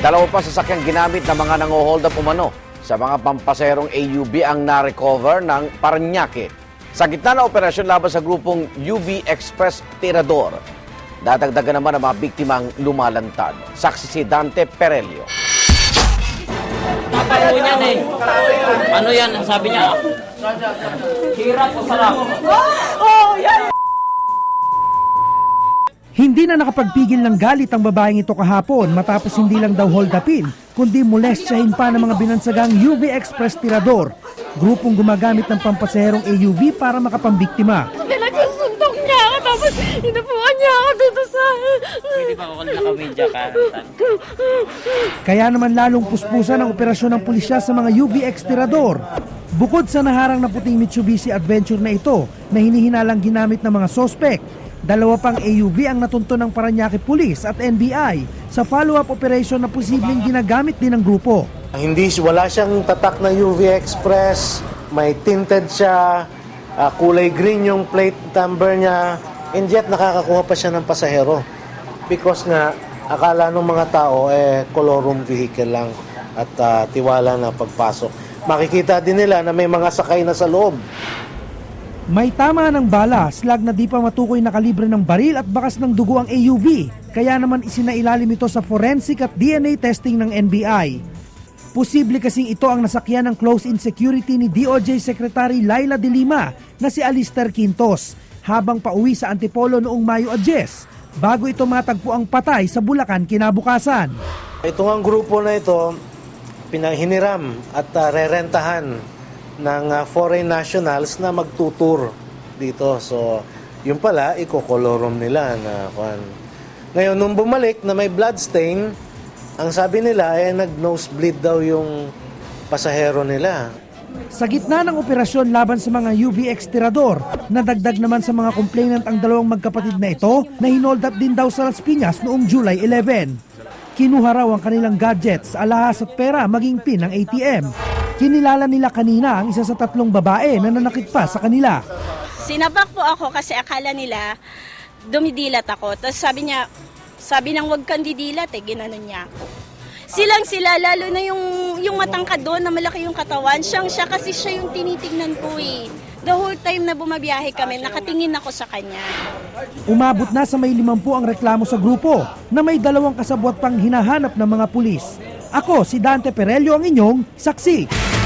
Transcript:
Dalawa pa sasakyang ginamit ng mga nango-hold up umano sa mga pampaserong AUV ang na-recover ng Paranaque. Sa gitna ng operasyon laban sa grupong UV Express Tirador, dadagdagan naman ang mga biktimang lumalantad. Saksi si Dante Perelio. Napalo niyan eh. Ano yan? Sabi niya, hirap o sarap. Hindi na nakapagpigil ng galit ang babaeng ito kahapon matapos hindi lang daw hold upin, kundi molestyahin pa ng mga binansagang UV Express Tirador, grupong gumagamit ng pampasaherong AUV para makapambiktima. Pinagsusuntok niya ako tapos inapuan niya ako dito sa... Pwede ba ako nakamedya ka? Kaya naman lalong puspusan ang operasyon ng pulisya sa mga UVX Tirador. Bukod sa naharang na puting Mitsubishi Adventure na ito na hinihinalang ginamit ng mga sospek, dalawa pang AUV ang natunto ng Paranaque Police at NBI sa follow-up operation na posibleng ginagamit din ng grupo. Hindi, wala siyang tatak na UV Express, may tinted siya, ah, kulay green yung plate number niya, and yet nakakakuha pa siya ng pasahero. Because nga, akala ng mga tao, eh, colorum vehicle lang at ah, tiwala na pagpasok. Makikita din nila na may mga sakay na sa loob. May tama ng bala, slag na di pa matukoy na kalibre ng baril at bakas ng dugo ang AUV. Kaya naman isinailalim ito sa forensic at DNA testing ng NBI. Posible kasing ito ang nasakyan ng close-in security ni DOJ Secretary Laila de Lima na si Alister Quintos habang pauwi sa Antipolo noong Mayo 10 bago ito matagpo ang patay sa Bulacan kinabukasan. Ito ang grupo na ito, pinahiniram at ah, rerentahan ng ah, foreign nationals na magtutur dito. So, yun pala, ikokolorum nila na kwan. Ngayon, nung bumalik na may blood stain, ang sabi nila ay nag-nosebleed daw yung pasahero nila. Sa gitna ng operasyon laban sa mga UVX tirador, nadagdag naman sa mga complainant ang dalawang magkapatid na ito na hinold up din daw sa Las Piñas noong July 11. Kinuha raw ang kanilang gadgets, alahas at pera maging pin ng ATM. Kinilala nila kanina ang isa sa tatlong babae na nanakit pa sa kanila. Sinabak po ako kasi akala nila dumidilat ako. Tapos sabi niya, sabi nang wag kang didilat eh, ginanon niya ako. Silang sila, lalo na yung, yung matangkad doon na malaki yung katawan. Siyang siya kasi siya yung tinitignan ko eh. The whole time na bumabiyahe kami, nakatingin ako sa kanya. Umabot na sa may limampu ang reklamo sa grupo na may dalawang kasabwat pang hinahanap ng mga pulis. Ako si Dante Perelio ang inyong saksi.